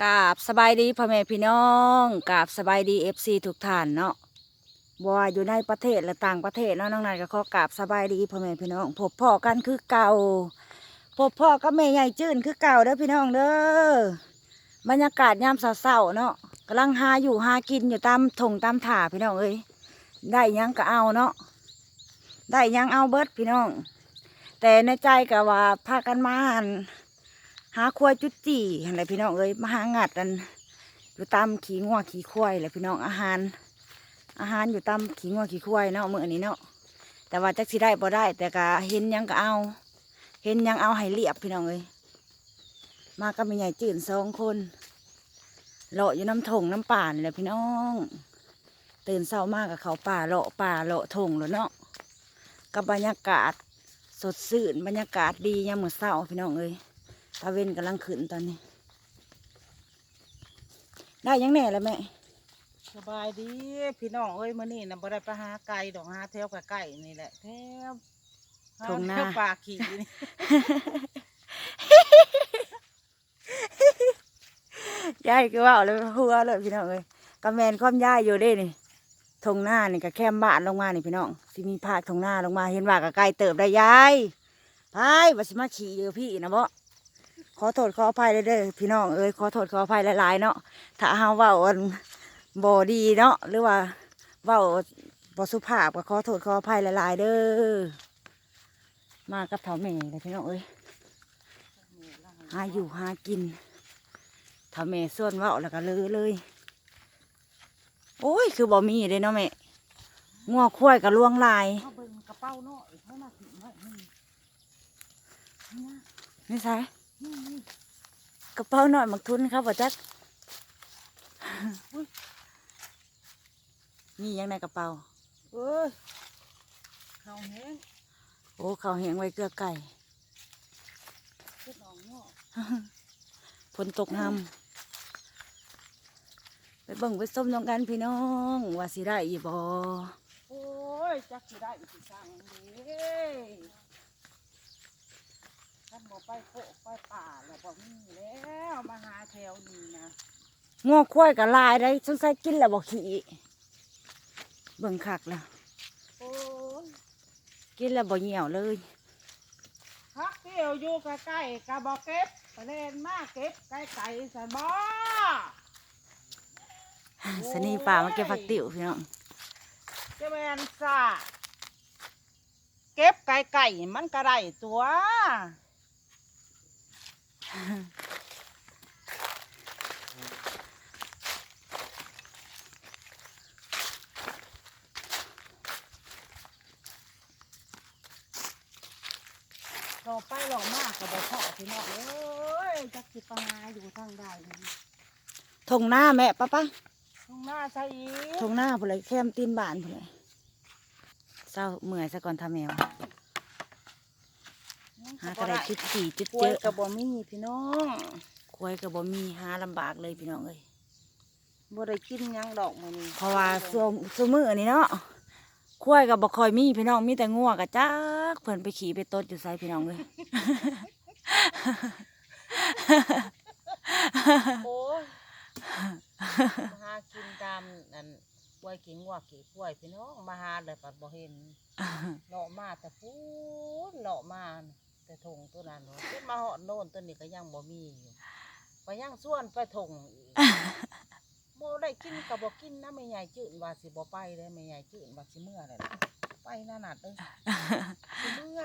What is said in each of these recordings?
กาบสบายดีพ่อแม่พี่น้องกาบสบายดีเอฟซีทุกท่านเนาะบ่ว่าอยู่ในประเทศและต่างประเทศเนาะน้องนายก็ขอกาบสบายดีพ่อแม่พี่น้องพบพ่อกันคือเก่าพบพ่อกับแม่ใหญ่จื้นคือเก่าเด้อพี่น้องเด้อบรรยากาศยามเศร้าๆเนาะกำลังหาอยู่หากินอยู่ตามถงตามถ่าพี่น้องเอ้ยได้ยังก็เอาเนาะได้ยังเอาเบิดพี่น้อง แต่ในใจก็ว่าพากันมาหัน หาควายจุดจีอะไรพี่น้องเอ้ยมาหางัดกันอยู่ตามขี่งัวขี่ควายแหละพี่น้องอาหาร อาหารอยู่ตามขี่งัวขี่ควายเนาะมื้อนี้เนาะแต่ว่าจักสิได้บ่ได้ แต่ก็เห็นยังก็เอา เห็นยังเอาให้เรียบพี่น้องเอ้ยมาก็มีใหญ่จื่นสองคนเลาะอยู่น้ำถงน้ำป่านแหละพี่น้อง ตื่นเช้ามากกับเขาป่าเลาะป่าเลาะถงแล้วเนาะกับบรรยากาศสดชื่นบรรยากาศดียามมื้อเช้าพี่น้องเอ้ย ตาเวนกำลังขึ้นตอนนี้ ได้ยังแน่แล้วแม่สบายดีพี่น้องเอ้ยมื้อนี้น่ะบ่ได้ไปหาไก่ดอกหาแถวใกล้ๆนี่แหละแถวหาตรงหน้าแถวป่าขี่นี่ยายก็ว่าเลยหัวเลยพี่น้องเอ้ยกำแมนความยายอยู่เด้นี่ทงหน้านี่ก็แคมบ้านลงมานี่พี่น้องสิมีภาคทงหน้าลงมาเห็นว่าก็ไกลเติบได้ยายพายบัสิมาขี่อยู่พี่นะบ่ ขอโทษขออภัยเลยเด้อพี่น้องเอ้ยขอโทษขออภัยหลายๆเนาะถ้าเฮาเว้าอันบ่ดีเนาะหรือว่าเว้าบ่สุภาพก็ขอโทษขออภัยหลายๆเด้อมากับเฒ่าแม่เลยพี่น้องเอ้ยหาอยู่หากินถ้าแม่ส่วนเว่าแล้วก็เลยเลยโอ้ย คือบ่มีเลยเนาะแม่งัวควายกับลวงลายเอาเบิ่งกระเป๋าน้อยเท่ามาถึงไว้นี่นี่นะนี่ใช่นี่นี่ กระเป๋าหน่อยมักทุนครับบ่จักนี่ยังในกระเป๋าเอ้ยเขาแห้งโอ้เขาวแหงไว้เกลือไก่เฮ็ดออกเนาะฝนตกห้ำไปเบิ่งไปส้มน้องกันพี่น้องว่าสิได้อีบ่โอ้ยจักสิได้สิสั่งเด้ ท่านบ่ไปโคกไปป่าแล้วบ่มีแล้วมาหาแถวนี้นะงัวควายกับลายได้สงสัยกินแล้วบ่ขี้เบิ่งคักแล้วโอ้ยกินแล้วบ่เหี่ยวเลยพักเที่ยวอยู่ใกล้ๆกะบอกเก็บไปเล่นมาเก็บไก่ไก่สันบ่สนีป่ามาเก็บผักติ๋วพี่น้องเจะแมนซ่าเก็บไก่ไก่มันก็ได้ตัว รอไปรอมากกับบ่พอพี่น้องเอ้ยจักสิปังหาอยู่ทางใดนี่ทงหน้าแม่ป้าป้าทางหน้าใช่อีทงหน้าพุ่นเลยแคมตีนบ้านพุ่นเลยเศร้าเมื่อยซะก่อนทำแมว หากระไดจุดสี่จุดป่วเจยอกับบ่มีพี่น้องควายก็บ่มีหาลำบากเลยพี่น้องเอ้ยบ่ได้กินหยังดอกมื้อนี้เพราะว่าส่วส่วมือนี่เนาะควายก็บ่ค่อยมีพี่น้องมีแต่งัวกะจักเพิ่นไปขี่ไปตดอยู่ไสพี่น้องเอ้ยโอ้ยมาหากินตามนั่นป่วยกินงัวกี่ป่วยพี่น้องมาหาเลยปัดบ่เห็นเลาะมาแต่พูนเลาะมา แต่ถงตัวนั้นเนาะขึ้นมาหอดโน่นตัวนี้ก็ยังบ่มีอยู่ไปยังส่วนไปถงอีกบ่ได้กินก็บ่กินนะแม่ใหญ่จืดว่าสิบ่ไปเลยแม่ใหญ่จืดว่าสิเมื่อเลยล่ะไปนั่นน่ะเด้อสิเมื่อ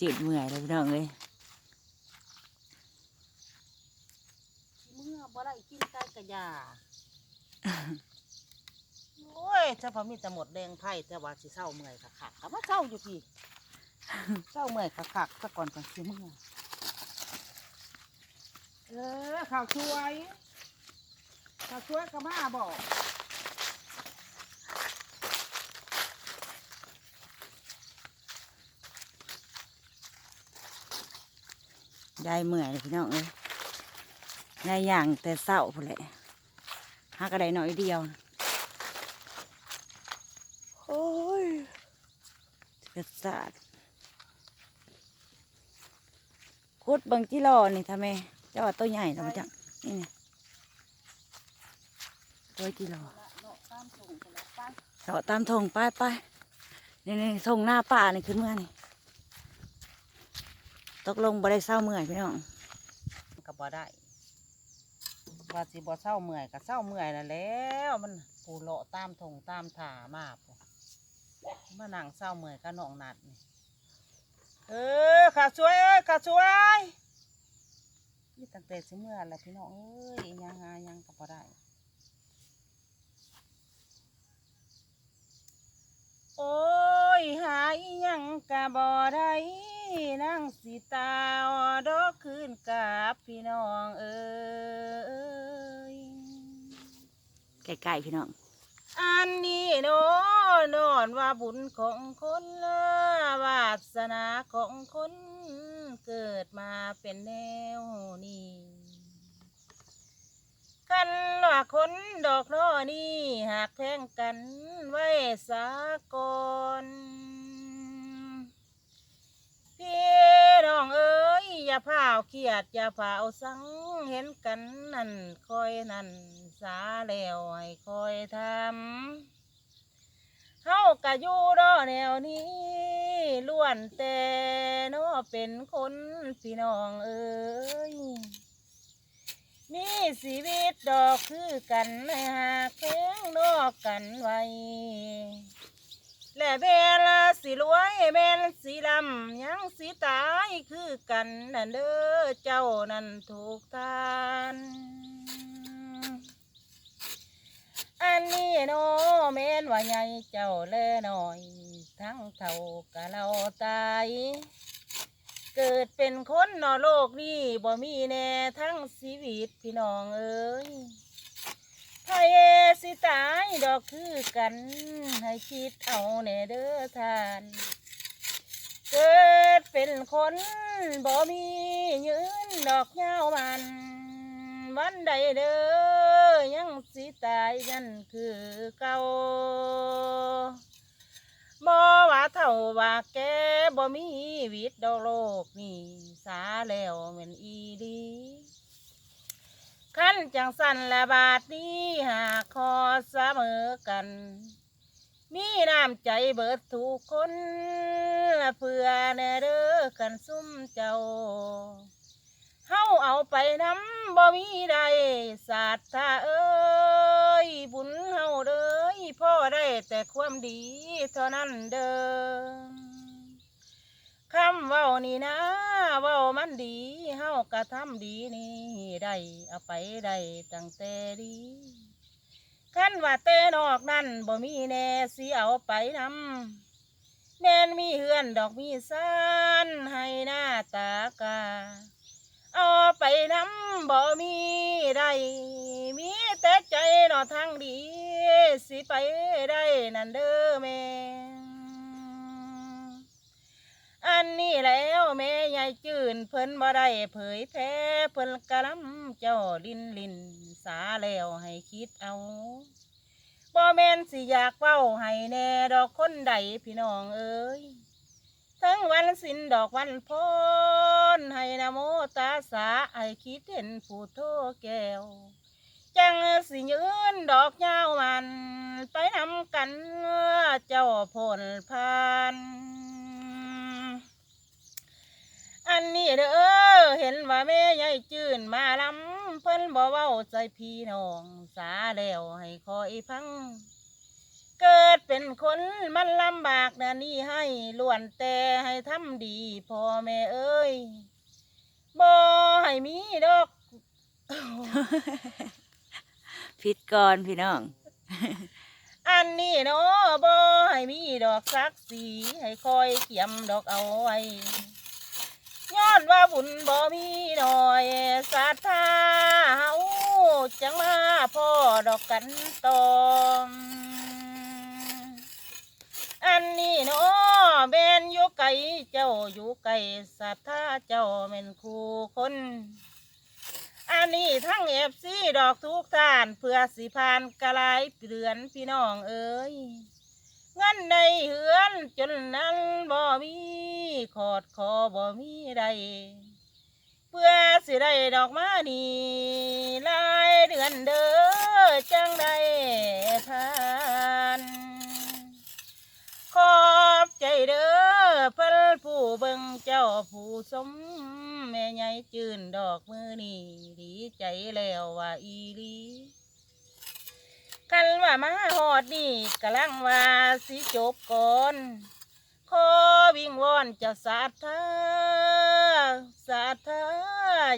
จืดเมื่อยเลยพี่น้องเอ้ยเมื่อบ่ได้กินไก่กะยาโอ้ยถ้าพอมีแต่หมดแดงไผ่แต่ว่าสิเศร้าเมื่อยคักๆก็มาเศร้าอยู่พี่เศร้าเมื่อยคักๆซะก่อนจังสิเมื่อยเออข้าวช่วยข้าวช่วยก็มาบอกยายเมื่อยเลยพี่น้องเอ้ยยายย่างแต่เศร้าพุ่นแหละหากระไดหน่อยเดียวนะโอ้ย กระสาดคุดบิ่งจิรอนี่ทำไมเจ้าว่าตัวใหญ่แล้วมันจังนี่นี่ตัวจิรอเนาะตามส่งไปแล้วไปเราตามทงไปไปนี่นี่ทงหน้าป่านี่ขึ้นเมื่อนี่ตกลงบ่ได้เศร้าเมื่อยพี่น้องก็บ่ได้ว่าสิบ่เศร้าเมื่อยก็เศร้าเมื่อยแล้วแล้ว มันปูเลาะตามทงตามถามาปู มานั่งเศร้าเมื่อยก็น้องนัดนี่เออขาสวยเอ้ยขาสวยนี่ตั้งแต่สิเมื่อแล้วพี่น้องเอ้ยยังหายังก็บ่ได้ โอ้ยหาอิหยังกะบ่ได้นั่งสิตาออดอกคืนกับพี่น้องเอ้ยใกล้ๆพี่น้อง อันนี้โนนอนว่าบุญของคนละวาสนาของคนเกิดมาเป็นแนวนี้กันว่าคนดอกน้อนี่หากแพงกันไว้สากร พี่น้องเอ้ยอย่าพาวเครียดอย่าพาวสังเห็นกันนั่นคอยนั่นสาแล้วให้คอยทำเฮากะอยู่รอแนวนี้ล้วนแต่นอเป็นคนพี่น้องเอ้ยมีชีวิตดอกคือกันให้หากแพงนอกกันไว้ และเวลาสิรวยแม่นสิลำยังสิตายคือกันนั่นเด้อเจ้านั่นถูกทานอันนี้โนแม่นว่าใหญ่เจ้าแลหน่อย ทั้งเท่ากะเราตายเกิดเป็นคนนอโลกนี้บ่มีแน่ทั้งชีวิตพี่น้องเอ้ย ไทยสิตายดอกคือกัน ให้คิดเอาแน่เด้อท่าน เกิดเป็นคนบ่มียืนดอกยาวมันวันใดเด้อยังสิตายนั่นคือเก่าบ่ว่าเท่าว่าแกบ่มีวิตดอกโลกนี่สาแล้วแม่นอีดี ขั้นจังสันละบาทนี้หากคอเสมอกัน มีน้ำใจเบิดทุกคนเพื่อแน่เด้อกันซุ่มเจ้าเฮาเอาไปน้ำบ่มีใดศาสตร์เอ้ย บุญเฮาเด้ยพ่อได้แต่ความดีเท่านั้นเด้อ คำเว้านี่นะเว้ามันดีเฮากระทำดีนี่ได้เอาไปได้ตั้งแต่ดีคันว่าแต่นอกนั่นบ่มีแน่สิเอาไปนำแม่นมีเฮือนดอกมีซานให้หน้าตากาเอาไปนำบ่มีได้มีแต่ใจนอทางดี สิไปได้นั่นเด้อแม่ อันนี้แล้วแม่ยายจืนเพิ่นบ่ได้เผยแพร่เพิ่นกระลำเจ้าลินลินสาแล้วให้คิดเอาบ่แม่นสิอยากเว้าให้แน่ดอกคนใดพี่น้องเอ้ยทั้งวันสินดอกวันพรให้นะโมตาสาไอคิดเห็นผู้โทแก้วจังสิยืนดอกยาวมัน ไปนำกันเจ้าผลพาน อันนี้เด้อเห็นว่าแม่ยายจืนมาลำเพิ่นบ่เว้าใจพี่น้องสาแล้วให้คอยฟัง เกิดเป็นคนมันลำบากนะนี่ให้ล้วนแต่ให้ทำดีพ่อแม่เอ้ยบ่ให้มีดอกพิดก่อนพี่น้อง อันนี้เนาะบ่ให้มีดอกสักสีให้คอยเกี่ยมดอกเอาไว้ ย้อนว่าบุญบ่มีหน่อยศรัทธาเฮาจังมาพ่อดอกกันตอมอันนี้เนาะแม่นอยู่ไกลเจ้าอยู่ไกลศรัทธาเจ้าแม่นคู่คน อันนี้ทั้งเอฟซีดอกทุกท่าน เพื่อสิพานกระไรเดือนพี่น้องเอ้ย เงินในเหือนจนนั้นบ่มีขอดคอบ่มีใดเพื่อสิได้ดอกมานีลายเดือนเด้อจังได้ทานขอบใจเด้อเพิ่นผู้เบิ่งเจ้าผู้สมแม่ใหญ่จืนดอกมือนี่ดีใจแล้วว่าอีลี มาหอดนี่กำลังว่าสิจบก่อนขอวิงวอนเจ้าสาธาสาธา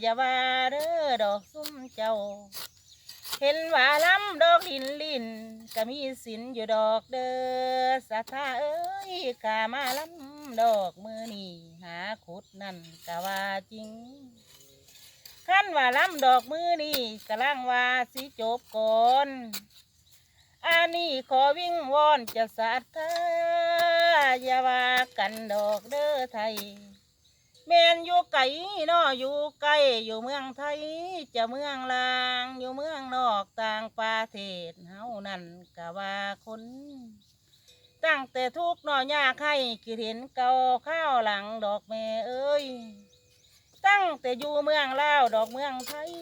อย่าว่าเด้อดอกซุ้มเจ้า เห็นว่าลำดอกลินลินก็มีสินอยู่ดอกเด้อสาธาเอ้ยกามาลำดอกมือนี่หาขุดนั่นก็ว่าจริงขั้นว่าลำดอกมือนี่กำลังว่าสิจบก่อน อันนี้ขอวิ่งวอนจะสาธาอย่าว่ากันดอกเด้อไทยแม่นอยู่ไกลนออยู่ไกลอยู่เมืองไทย จะเมืองลางอยู่เมืองนอกต่างประเทศเฮานั่นกะว่าคน ตั้งแต่ทุกข์เนอยากให้คิดเห็นเก่าข้าวหลังดอกแม่เอ้ย ตั้งแต่อยู่เมืองลาวดอกเมืองไทย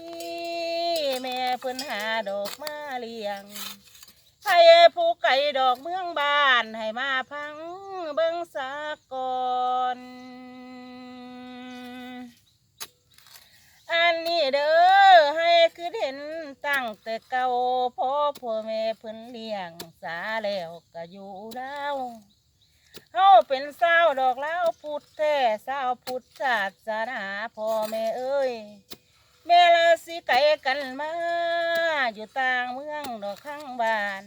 แม่เพิ่นหาดอกมาเลี้ยง ให้ผู้ไก่ดอกเมืองบ้าน ให้มาพังเบิ่งสากอนอันนี้เด้อให้คือเห็นตั้งแต่เก่าพ่อพ่อแม่เพิ่นเลี้ยงสาแล้วก็อยู่แล้วเฮาเป็นสาวดอกแล้วพุทธแท้สาวพุทธศาสนาพ่อแม่เอ้ย แม่ละสิไก่กันมา อยู่ต่างเมืองดอกข้างบ้าน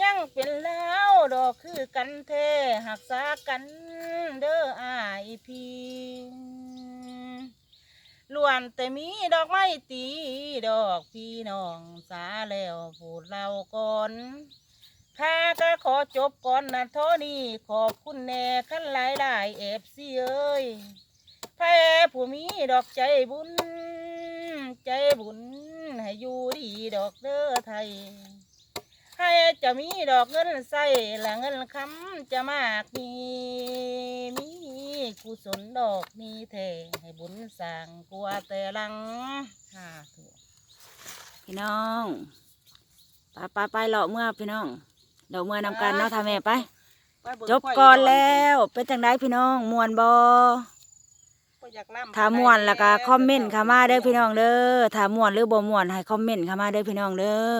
ยังเป็นเล้าวดอกคือกันเทหักษากันเด้ออายพีล้วนแต่มีดอกไม้ตีดอกพี่น้องสาแล้วพูดเราก่อนข้าก็ขอจบก่อนนะเท่านี้ขอบคุณแน่ขั้นหลายหลายเอฟซีเอ้ยแพ้ผู้มีดอกใจบุญ ใจบุญให้อยู่ดีดอกเด้อไทย ให้จะมีดอกเงินใส่และเงินคำจะมากมีมีกุศลดอกมีแท่ให้บุญสร้างกลัวแต่หลังค่ะถูกพี่น้องไปไปไปเลาะเมื่อพี่น้องเลาะเมื่อนำกันเนาะทาแม่ไป จบก่อนแล้ว เป็นจังไดพี่น้องมวนบอ ถ้ามวนแล้วก็คอมเมนต์เข้ามาเด้อพี่น้องเด้อถ้ามวนหรือบ่มวนให้คอมเมนต์เข้ามาเด้อพี่น้องเด้อ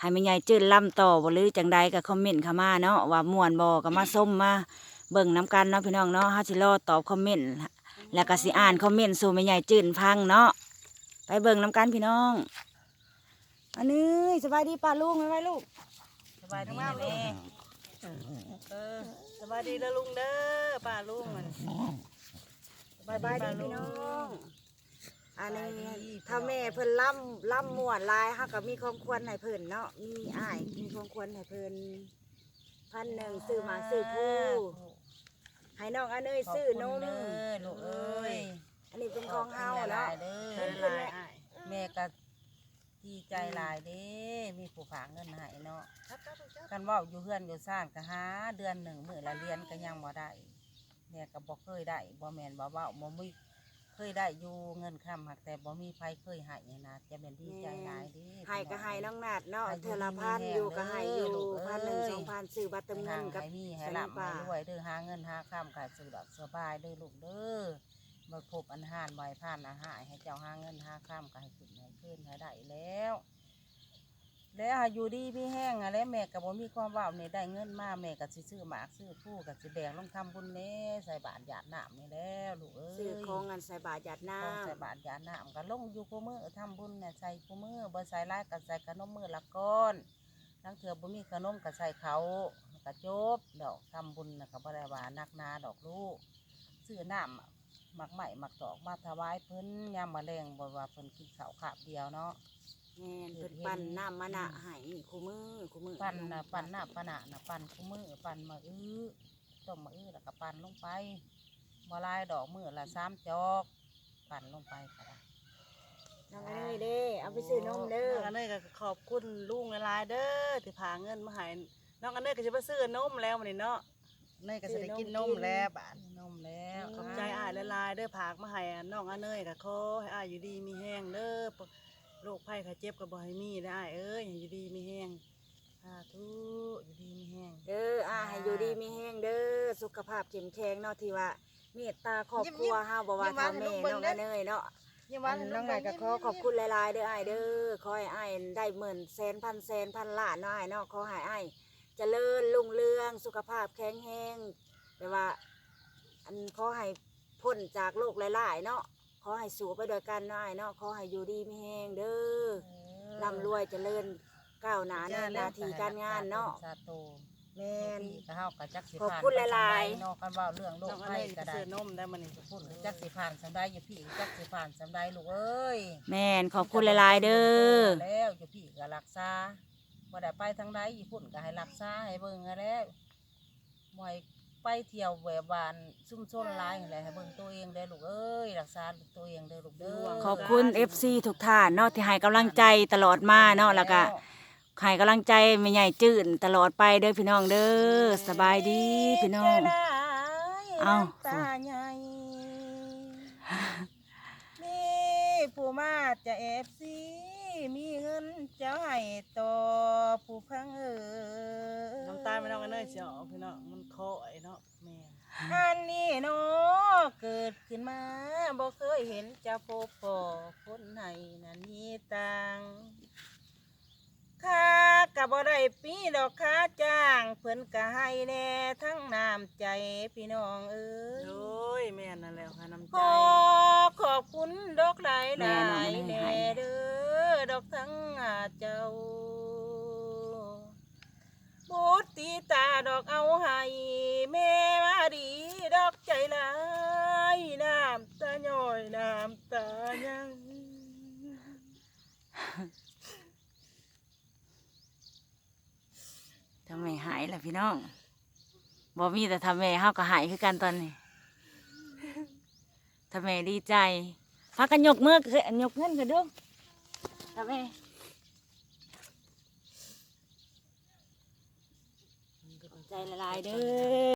ให้แม่ใหญ่จื้นล่ำต่อบ่หรือจังใดก็คอมเมนต์เข้ามาเนาะว่ามวนบ่ก็มาส้มมาเบิ่งน้กันเนาะพี่น้องเนาะเฮาสิรอตอบคอมเมนต์แล้วก็สิอ่านคอมเมนต์สู่แม่ใหญ่จื้นฟังเนาะไปเบิ่งน้กันพี่น้องอันนี้สบายดีป้าลุงไว้ลูกสบายดีนะแม่เออสบายดีแล้วลุงเด้อป้าลุงมัน บายบายดีพี่น้องอันนี้ถ้าแม่เพิ่นล่ำล่ำม่วนหลายฮักก็มีของควรให้เพิ่นเนาะมีอ้ายมีของควรให้เพิ่นพันหนึ่งซื้อหมาซื้อผู้ให้น้องอันเนยซื้อนมขบคุณเด้อลูกเอ้ยอันนี้เป็นของเฮาเนาะขอบคุณหลยๆเดิเด้นอลายอ้ายแม่ก็ดีใจหลายเด้มีผู้ฝากเงินให้เนาะกันเว่าอยู่เฮือนอยู่ซ่านก็หาเดือนหนึ่งมื้อละเรียนก็ยังบ่ได้ แม่ก็บ่เคยได้บ่แม่นบ่เว้าบ่มีเคยได้อยู่เงินค้ำหักแต่บ่มีไผเคยให้นะจะเป็นดีใจหลายเด้ให้ก็ให้น้องนาดเนาะให้เทอละพันอยู่ก็ให้อยู่พันหนึ่งสองพันซื้อบัตรเติมให้เงินกับให้มีให้ใส่ร่ำป่าให้รวยเด้อหาเงินหาค้ำก็สะดวกสบายเด้อลูกเด้อบ่พบอันหานบ่อยผ่านอาหารให้เจ้าหาเงินหาค้ำก็ให้ขึ้นให้ขึ้นให้ได้แล้ว แล้วหาอยู่ดีพี่แห้งอะแล้วแม่ก็บ่มีความเว่านี่ได้เงินมาแม่ก็สิซื้อหมากซื้อผู้ก็สิแบ่งลงทำบุญแหน่ใส่บาตรหยาดน้ำนี่แล้วลูกเอ้ยซื้อของเงินใส่บาทหยาดน้ของใส่บาตรหยาดน้ำก็ลงอยู่คู่มือทำบุญเนี่ยใส่คู่มือบ่ใส่หลายก็ใส่ขนมมือละก้อนทั้งเถื่อบ่มีขนมก็ใส่เขาก็จบดอกทำบุญน่ะก็บ่ได้ว่านักหนาดอกลูกซื้อน้ำหมักใหม่หมักดอกมาถวายเพิ่นยามมาแรงบ่ว่าเพิ่นกินข้าวขาบเดียวเนาะำ แม่นเพิ่นปั่นน้ำมะนะให้คู่มือคู่มือปั่นนะปั่นหน้าปั่นหน้านะปั่นคู่มือปั่นมาอื้อต้มมาอื้อแล้วก็ปั่นลงไปบ่หลายดอกมือละสามจอก ปั่นลงไปก็ได้น้องอันเนยเด้เอาไปซื้อนมเด้อน้องอันเนยก็ขอบคุณลุงหลายๆเด้อที่พาเงินมาให้น้องอันเนยก็จะไปซื้อนมแล้วมันนี่เนาะ เนยก็สิได้กินนมแล้วบาดนมแล้วขอบใจอ้ายละลายๆเด้อผากมาให้อะน้องอาเนยก็ขอให้อ้ายอยู่ดีมีแห้งเด้อป โรคภัยไข้เจ็บก็บ่ให้มีได้ออ้ายเอ้ยให้อยู่ดีมีแห้งสาธุอยู่ดีมีแห้ง เด้ออาให้อยู่ดีมีแห้งเด้อสุขภาพเข้มแข็งเนาะที่ว่าเมตตาครอบครัวเฮาบ่ว่าทางแม่น้องอเนยเนาะยิ้มหอัวานนให้น้องนายก็ขอขอบคุณหลายๆเด้ออ้ายเด้อขอให้อ้ายได้หมื่นแสนพันแสนพันล้านเนาะอ้ายเนาะขอให้อ้ายเจริญรุ่งเรืองสุขภาพแข็งแรงแต่ว่า อันขอให้พ้นจากโรคหลายๆเนาะ ขอให้สู้ไปด้วยกันเนาะอ้ายเนาะขอให้อยู่ดีมีแรงเด้อร่ำรวยเจริญก้าวหน้าในหน้าที่การงานเนาะสาธุแม่นพี่ก็เฮาก็จักสิขอบผ่านคุณหลายๆๆเนาะกันเว้าเรื่องโรน้คองอาภัเนยยก็ก็ได้ซื้อนมได้มื้อนี้พุ่นก็จักสิผ่านสำได้อยู่พี่ก็จักสิผ่านสำได้ลูกเอ้ยแม่นขอบคุณหลายๆเด้อแล้วอยู่พี่ก็รักษาบ่ได้ไปทางใดอยู่พุ่นก็ให้รักษาให้เบิ่งให้แล้วบ่ให้ ไปเที่ยวแบบวานซุ่มชนหลายนั่นแหละให้เบิ่งตัวเองเด้อลูกเอ้ยรักษาตัวเองเด้อลูกเด้อขอบคุณ FC ทุกท่านเนาะที่ให้กำลังใจตลอดมาเนาะแล้วก็ให้กำลังใจแม่ใหญ่จื่นตลอดไปเด้อพี่น้องเด้อสบายดีพี่น้อง เอ้า ตาใหญ่มีผู้มาจะเอฟซีมีเงินจะให้ต่อผู้พังเออ น้ำตาไม่น้องอา เนยสิออกพี่น้องมันคอยเนาะแม่นอันนี้เนาะเกิดขึ้นมาบ่เคยเห็นจะพบพ่อคนไหนนั่นมีตังค์ค่าก็บ่ได้ปีดอกค่าจ้าง เพิ่นก็ให้แน่ทั้งน้ำใจพี่น้องเอ้ยโอ้ยแม่นนั่นแหละค่ะน้ำขใจอขอบคุณดอกหลายหแม่ลาน้องยไม่ได้แน่ให้เด้อดอกทั้งอาเจ้าบูด ตีตาดอกเอาให้แม่มาดีดอกใจลายน้ำตาย่อยน้ำตายังทำไมหายล่ะพี่น้องบ่มีแต่ทำแม่เฮาก็หายคือกันตอนนี้ทำแม่ดีใจพักกันยกมือขึ้นยกเงินกันดูทำแม่ ใจละลายเด้อ